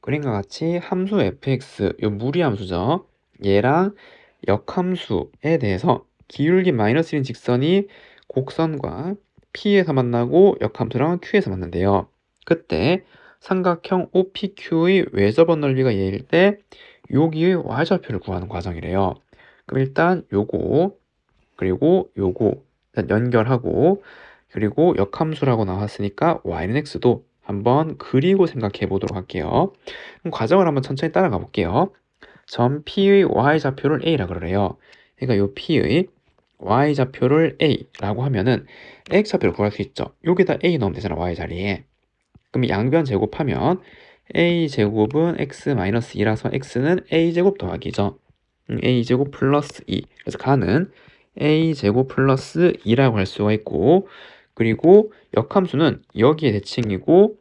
그림과 같이 함수 fx, 요 무리함수죠. 얘랑 역함수에 대해서 기울기 마이너스 1인 직선이 곡선과 P에서 만나고 역함수랑 Q에서 만난대요. 그때 삼각형 OPQ의 외접원 넓이가 얘일 때 여기의 y좌표를 구하는 과정이래요. 그럼 일단 요거 그리고 요거 연결하고 그리고 역함수라고 나왔으니까 y는 x도 한번 그리고 생각해 보도록 할게요. 그럼 과정을 한번 천천히 따라가 볼게요. 점 P의 y좌표를 A라 그래요. 그러니까 요 P의 y좌표를 A라고 하면은 x좌표를 구할 수 있죠. 여기다 A 넣으면 되잖아, y 자리에. 그럼 양변 제곱하면 a 제곱은 x-2라서 x는 a 제곱 더하기죠. a 제곱 플러스 2. 그래서 가는 a 제곱 플러스 2라고 할 수가 있고 그리고 역함수는 여기에 대칭이고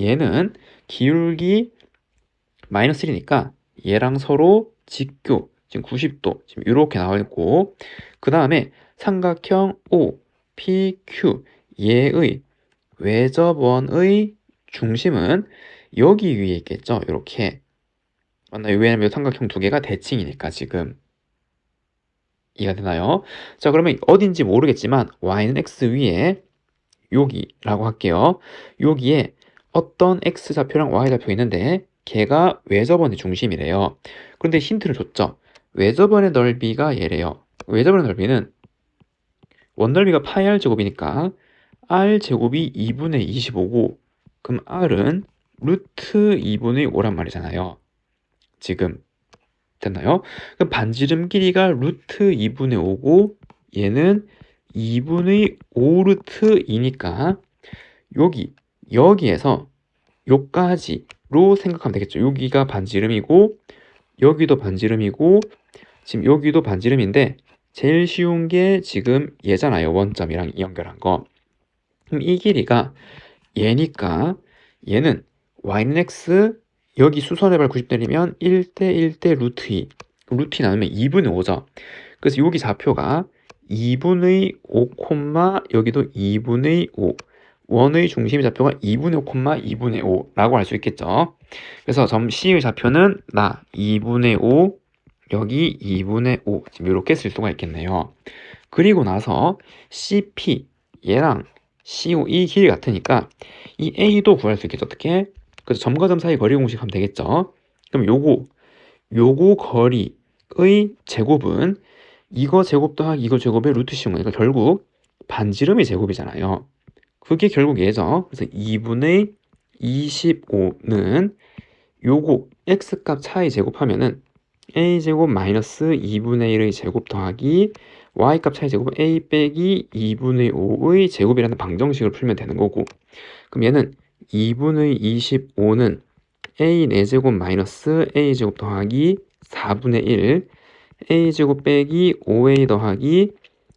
얘는 기울기 마이너스 1이니까 얘랑 서로 직교 지금 90도 지금 이렇게 나와 있고 그 다음에 삼각형 O, P, Q 얘의 외접원의 중심은 여기 위에 있겠죠 이렇게 맞나요? 왜냐면 삼각형 두 개가 대칭이니까 지금 이해가 되나요? 자 그러면 어딘지 모르겠지만 y는 x 위에 여기라고 할게요. 여기에 어떤 x좌표랑 y좌표 있는데 걔가 외접원의 중심이래요. 그런데 힌트를 줬죠. 외접원의 넓이가 얘래요. 외접원의 넓이는 원 넓이가 파이 r 제곱이니까 r 제곱이 2분의 25고 그럼 r은 루트 2분의 5란 말이잖아요. 지금 됐나요? 그럼 반지름 길이가 루트 2분의 5고 얘는 2분의 5 루트 2니까 여기 여기에서 요까지로 생각하면 되겠죠. 여기가 반지름이고 여기도 반지름이고 지금 여기도 반지름인데 제일 쉬운 게 지금 얘잖아요. 원점이랑 연결한 거. 그럼 이 길이가 얘니까 얘는 y는 x 여기 수선의 발90 내리면 1대 1대 루트 2 루트 2 나누면 2분의 5죠 그래서 여기 좌표가 2분의 5 콤마 여기도 2분의 5 원의 중심의 좌표가 2분의 5 콤마 2분의 5라고 할수 있겠죠. 그래서 점 C의 좌표는 나 2분의 5 여기 2분의 5 지금 이렇게 쓸 수가 있겠네요. 그리고 나서 CP 얘랑 CO 이 길이 같으니까 이 A도 구할 수 있겠죠. 어떻게? 그래서 점과 점 사이 거리 공식 하면 되겠죠. 그럼 요거 요거 거리의 제곱은 이거 제곱 더하기 이거 제곱의 루트 씌운 거니까 결국 반지름의 제곱이잖아요. 그게 결국 얘죠. 그래서 2분의 25는 요거 x값 차이 제곱하면은 a제곱 마이너스 2분의 1의 제곱 더하기 y값 차이 제곱은 a 빼기 2분의 5의 제곱이라는 방정식을 풀면 되는 거고 그럼 얘는 2분의 25는 a 4제곱 마이너스 a제곱 더하기 4분의 1 a제곱 빼기 5a 더하기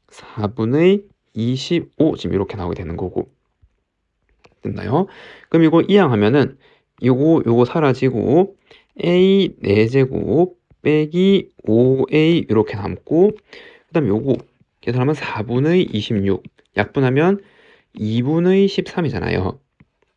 4분의 25 지금 이렇게 나오게 되는 거고 됐나요? 그럼 이거 이항 하면은 요거 요거 사라지고 a 4제곱 빼기 5a 이렇게 남고 그 다음에 요거 계산하면 4분의 26 약분하면 2분의 13이잖아요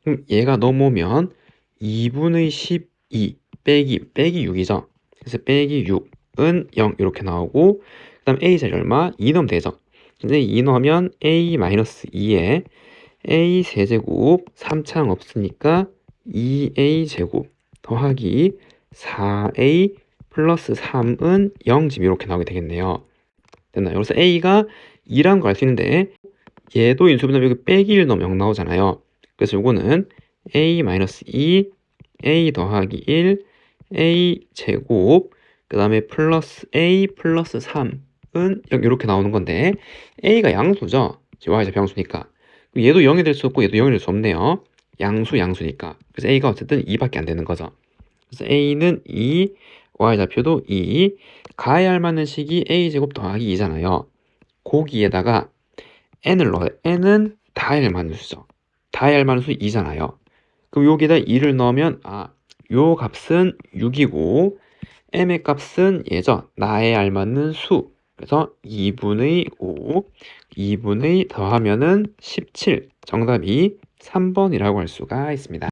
그럼 얘가 넘어오면 2분의 12 빼기 빼기 6이죠. 그래서 빼기 6 은 0 이렇게 나오고 그 다음 a 자리 얼마? 2 넣으면 되죠. 근데 2 넣으면 a 마이너스 2에 a 세제곱 3창 없으니까 2a 제곱 더하기 4a 플러스 3은 0 지금 이렇게 나오게 되겠네요. 됐나요? 그래서 a가 2라는 걸알 수 있는데 얘도 인수분해 여기 빼기 1 넣으면 0 나오잖아요. 그래서 요거는 a-2 a 더하기 1 a 제곱 그 다음에 플러스 a 플러스 3은 이렇게 나오는 건데 a가 양수죠? y좌표 양수니까. 얘도 0이 될 수 없고 얘도 0이 될 수 없네요. 양수 양수니까. 그래서 a가 어쨌든 2밖에 안 되는 거죠. 그래서 a는 2 y좌표도 2 가에 알맞는 식이 a제곱 더하기 2잖아요. 고기에다가 n을 넣어요. N은 다에 알맞는 수죠. 다에 알맞는 수 2잖아요. 그럼 여기다 2를 넣으면 아, 요 값은 6이고 m의 값은 얘죠. 나에 알맞는 수. 그래서 2분의 5, 2분의 더하면은 17. 정답이 3번이라고 할 수가 있습니다.